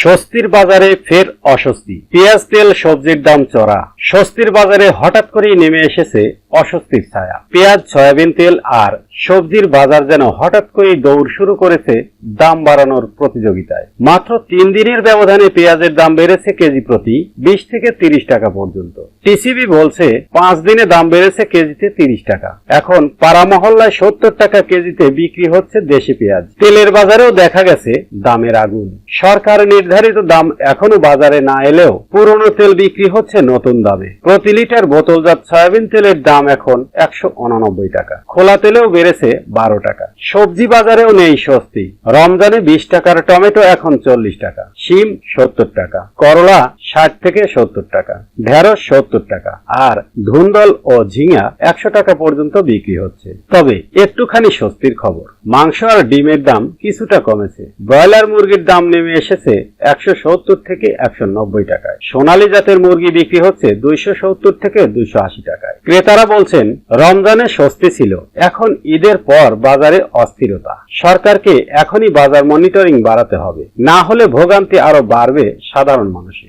স্বস্তির বাজারে ফের অস্বস্তি। পেঁয়াজ, তেল, সবজির দাম চড়া। স্বস্তির বাজারে হঠাৎ করেই নেমে এসেছে অস্বস্তির ছায়া। পেঁয়াজ, সয়াবিন তেল আর সবজির বাজার যেন হঠাৎ করেই দৌড় শুরু করেছে দাম বাড়ানোর প্রতিযোগিতায়। মাত্র তিন দিনের ব্যবধানে পেঁয়াজের দাম বেড়েছে কেজি প্রতি বিশ থেকে তিরিশ টাকা পর্যন্ত। টিসিবি বলছে, পাঁচ দিনে দাম বেড়েছে কেজিতে তিরিশ টাকা। এখন পাড়া মহল্লায় সত্তর টাকা কেজিতে বিক্রি হচ্ছে দেশি পেঁয়াজ। তেলের বাজারেও দেখা গেছে দামের আগুন। সরকার নির্ধারিত দাম এখনও বাজারে না এলেও পুরনো তেল বিক্রি হচ্ছে নতুন দামে। প্রতি লিটার বোতলজাত সয়াবিন তেলের দাম এখন একশো উননব্বই টাকা। খোলা তেলেও বেড়েছে বারো টাকা। সবজি বাজারেও নেই স্বস্তি। রমজানে বিশ টাকার টমেটো এখন চল্লিশ টাকা। শিম সত্তর টাকা। করলা ষাট থেকে সত্তর টাকা। ঢেঁড়স সত্তর টাকা। আর ধুন্দল ও ঝিঙা একশো টাকা পর্যন্ত বিক্রি হচ্ছে। তবে একটুখানি স্বস্তির খবর। মাংস আর ডিমের দাম কিছুটা কমেছে। ব্রয়লার মুরগির দাম নেমে এসেছে একশো সত্তর থেকে একশো নব্বই টাকায়। সোনালী জাতের মুরগি বিক্রি হচ্ছে দুইশো সত্তর থেকে দুইশো আশি টাকায়। ক্রেতারা বলছেন, রমজানে স্বস্তি ছিল। এখন ঈদের পর বাজারে অস্থিরতা। সরকারকে এখনই বাজার মনিটরিং বাড়াতে হবে। না হলে ভোগান্তি আরও বাড়বে সাধারণ মানুষের।